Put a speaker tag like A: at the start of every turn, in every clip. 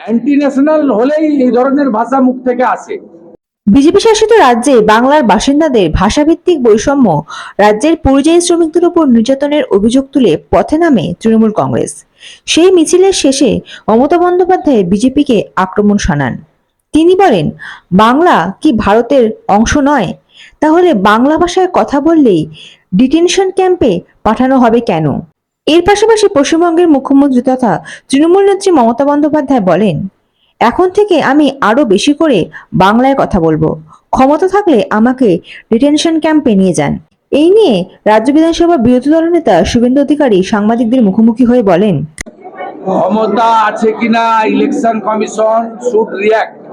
A: Anti হলেই এই ধরনের ভাষা মুখ থেকে আসে।
B: বিজেপি শাসিত রাজ্যে বাংলার বাসিন্দাদের ভাষাভিত্তিক বৈষম্য, রাজ্যের পরিযায়ী শ্রমিকদের উপর নির্যাতনের অভিযোগ তুলে পথে নামে তৃণমূল কংগ্রেস। সেই মিছিলের শেষে মমতা বন্দ্যোপাধ্যায় বিজেপিকে আক্রমণ শানান। তিনি বলেন, বাংলা কি ভারতের অংশ নয়? তাহলে বাংলা ভাষায় কথা বললেই ডিটেনশন ক্যাম্পে পাঠানো হবে কেন? এর পাশাপাশি পশ্চিমবঙ্গের মুখ্যমন্ত্রী তথা তৃণমূল নেত্রী মমতা বন্দ্যোপাধ্যায় বলেন, এখন থেকে আমি আরও বেশি করে বাংলায় কথা বলব। ক্ষমতা থাকলে আমাকে ডিটেনশন ক্যাম্পে নিয়ে যান। এই নিয়ে রাজ্য বিধানসভা বিরোধী দল নেতা শুভেন্দু অধিকারী সাংবাদিকদের মুখোমুখি হয়ে বলেন,
A: ক্ষমতা আছে কিনা election commission should react.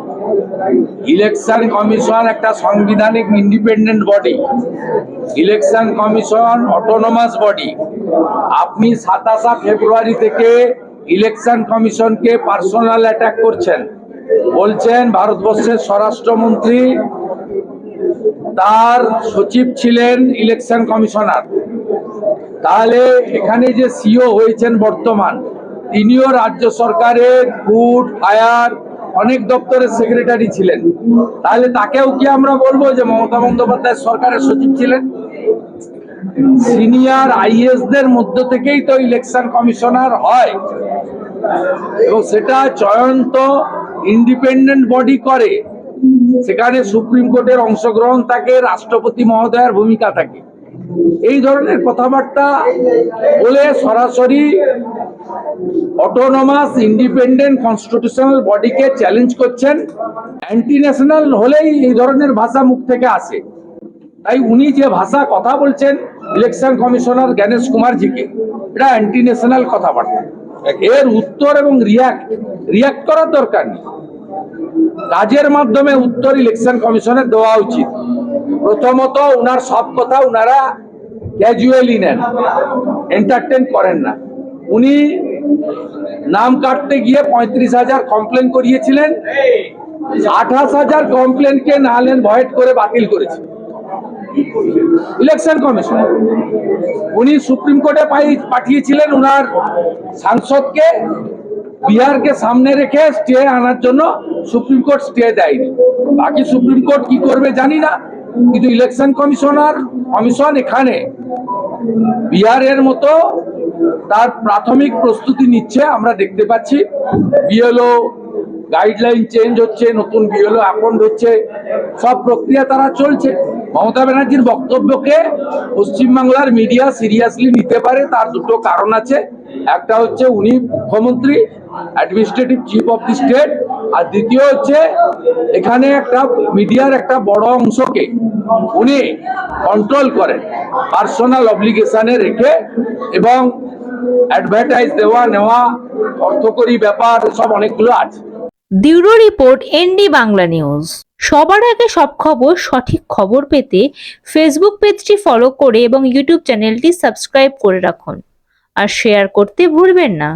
A: Election commission একটা সাংবিধানিক independent body. Election commission autonomous body আপনি সাতাশা ফেব্রুয়ারি থেকে ইলেকশন কমিশনকে পার্সোনাল অ্যাটাক করছেন। বলছেন ভারতবর্ষের স্বরাষ্ট্রমন্ত্রী, তার সচিব ছিলেন ইলেকশন কমিশনার। তাহলে এখানে যে সিও হয়েছেন বর্তমান, তিনিও রাজ্য সরকারের ফুড ফায়ার অনেক দপ্তরের সেক্রেটারি ছিলেন। তাহলে তাকেও কি আমরা বলব যে মমতা বন্দ্যোপাধ্যায় সরকারের সচিব ছিলেন? সিনিয়র আইএস দের মধ্য থেকেই তো ইলেকশন কমিশনার হয়। এবং সেটা চয়ন্ত ইন্ডিপেন্ডেন্ট বডি করে। সেখানে সুপ্রিম কোর্টের অংশগ্রহণ থাকে, রাষ্ট্রপতি মহোদয়ের ভূমিকা থাকে। এই ধরনের কথাবার্তা বলে সরাসরি অটোনমাস ইন্ডিপেন্ডেন্ট কনস্টিটিউশনাল বডিকে চ্যালেঞ্জ করছেন। অ্যান্টি ন্যাশনাল হলেই এই ধরনের ভাষা মুখ থেকে আসে। তাই উনি যে ভাষা কথা বলছেন ইলেকশন কমিশনার জ্ঞানেশ কুমারজিকে এটা অ্যান্টি ন্যাশনাল কথাবার্তা। এর উত্তর এবং রিয়াক্ট রিয়াক্ট করার দরকার নেই। কাজের মাধ্যমে উত্তর ইলেকশন কমিশনের দেওয়া উচিত। প্রথমত উনার সব কথা উনারা ক্যাজুয়ালি নেন। এন্টারটেন করেন না। উনি নাম কাটতে গিয়ে পঁয়ত্রিশ হাজার কমপ্লেন করিয়েছিলেন। আঠাশ হাজার কমপ্লেনকে নালেন ভয়েট করে বাতিল করেছে। ইলেকশন কমিশন উনি সুপ্রিম কোর্টে পাঠিয়েছিলেন উনার সাংসদকে। বিহারকে সামনে রেখে স্টে আনার জন্য সুপ্রিম কোর্ট স্টে দেয়নি। বাকি সুপ্রিম কোর্ট কি করবে জানি না। কিন্তু ইলেকশন কমিশনার কমিশন এখানে। বিহারের মতো তার প্রাথমিক প্রস্তুতি নিচ্ছে, আমরা দেখতে পাচ্ছি। বিএলও গাইডলাইন চেঞ্জ হচ্ছে, নতুন বিএলও অ্যাপয়েন্ট হচ্ছে। সব প্রক্রিয়া তারা চলছে। মমতা ব্যানার্জির বক্তব্যকে পশ্চিমবাংলার মিডিয়া সিরিয়াসলি নিতে পারে, তার দুটো কারণ আছে। একটা হচ্ছে উনি মুখ্যমন্ত্রী administrative chief of the state আর দ্বিতীয় হচ্ছে, এখানে একটা মিডিয়ার একটা বড় অংশকে উনি কন্ট্রোল করেন পার্সোনাল অব্লিগেশনে রেখে এবং অ্যাডভার্টাইজ দেওয়া, নেওয়া, অর্থকরী ব্যাপার, সব অনেকগুলো আছে।
C: Bureau report, ND Bangla news. সবার আগে সব খবর, সঠিক খবর পেতে ফেসবুক পেজটি ফলো করে এবং ইউটিউব চ্যানেলটি সাবস্ক্রাইব করে রাখুন। আর শেয়ার করতে ভুলবেন না।